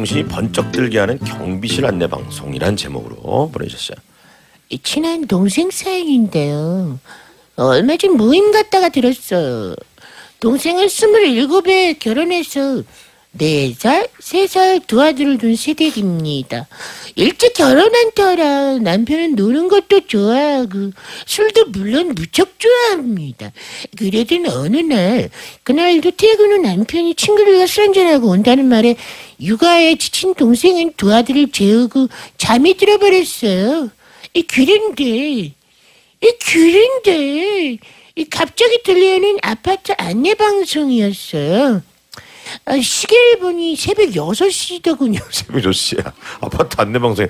정신이 번쩍 들게 하는 경비실 안내 방송이란 제목으로 보내주셨어요. 이 친한 동생 사연인데요. 얼마 전 모임 갔다가 들었어요. 동생은 스물일곱에 결혼해서 네 살, 세살두 아들을 둔 시댁입니다. 일찍 결혼한 터라 남편은 노는 것도 좋아하고 술도 물론 무척 좋아합니다. 그래도 어느 날 그날도 퇴근 후 남편이 친구들과 술 한잔하고 온다는 말에 육아에 지친 동생은 두 아들을 재우고 잠이 들어버렸어요. 이 그런데 이 그런데 이 갑자기 들려오는 아파트 안내 방송이었어요. 아, 시계를 보니 새벽 6시더군요. 새벽 몇 시야? 아파트 안내 방송에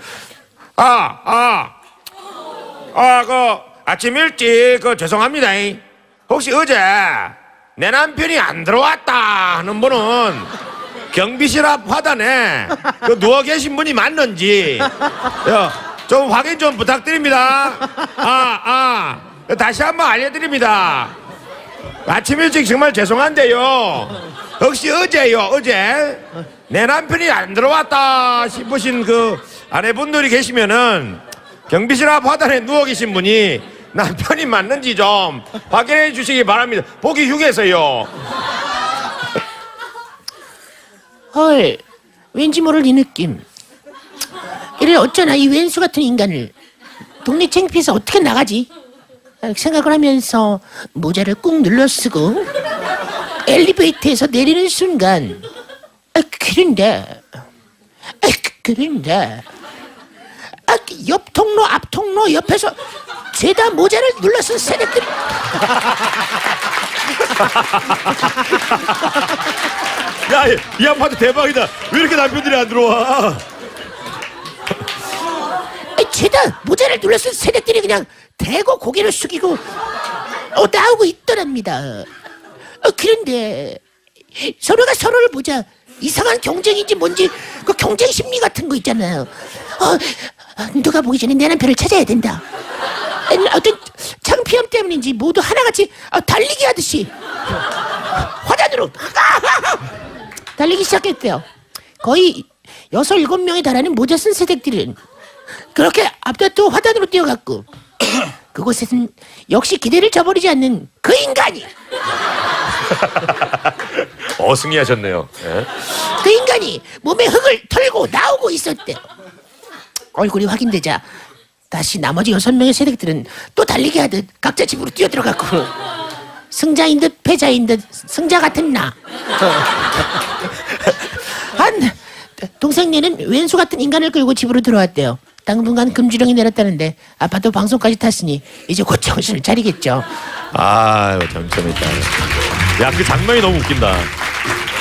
아, 아, 아, 그 아침 일찍 그 죄송합니다. 혹시 어제 내 남편이 안 들어왔다 하는 분은 경비실 앞 화단에 그 누워 계신 분이 맞는지 야, 좀 확인 좀 부탁드립니다. 아, 아, 다시 한번 알려드립니다. 아침 일찍 정말 죄송한데요. 혹시 어제요, 어제 내 남편이 안 들어왔다 싶으신 그 아내분들이 계시면은 경비실 앞 화단에 누워 계신 분이 남편이 맞는지 좀 확인해 주시기 바랍니다. 보기 휴게소요. 헐, 왠지 모를 이 느낌. 이를 어쩌나 이 왼수 같은 인간을 동네 창피해서 어떻게 나가지? 아, 생각을 하면서 모자를 꾹 눌러 쓰고 엘리베이터에서 내리는 순간 아, 그런데 아, 그런데 아, 옆 통로 앞 통로 옆에서 죄다 모자를 눌러 쓴 세력들이 야, 이, 이 아파트 대박이다. 왜 이렇게 남편들이 안 들어와? 아, 죄다 모자를 눌러 쓴 세력들이 그냥 대고 고개를 숙이고 어, 나오고 있더랍니다. 어, 그런데 서로가 서로를 보자 이상한 경쟁인지 뭔지 그 경쟁 심리 같은 거 있잖아요. 어, 누가 보기 전에 내 남편을 찾아야 된다. 어떤 창피함 때문인지 모두 하나같이 어, 달리기 하듯이 화단으로 달리기 시작했대요. 거의 여섯 일곱 명에 달하는 모자 쓴 세댁들은 그렇게 앞다투 화단으로 뛰어갔고 그곳에는 역시 기대를 저버리지 않는 그 인간이 어승리하셨네요. 예? 그 인간이 몸에 흙을 털고 나오고 있었대요. 얼굴이 확인되자 다시 나머지 여섯 명의 세력들은 또 달리기 하듯 각자 집으로 뛰어들어갔고 승자인 듯 패자인 듯 승자 같은 나. 한 동생네는 왼수 같은 인간을 끌고 집으로 들어왔대요. 당분간 금주령이 내렸다는데 아파트 방송까지 탔으니 이제 곧 정신을 차리겠죠. 아, 이거 장점있다. 야, 그 장면이 너무 웃긴다.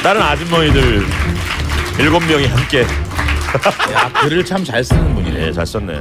다른 아주머니들 일곱 명이 함께. 야 글을 참 잘 쓰는 분이네. 네, 잘 썼네.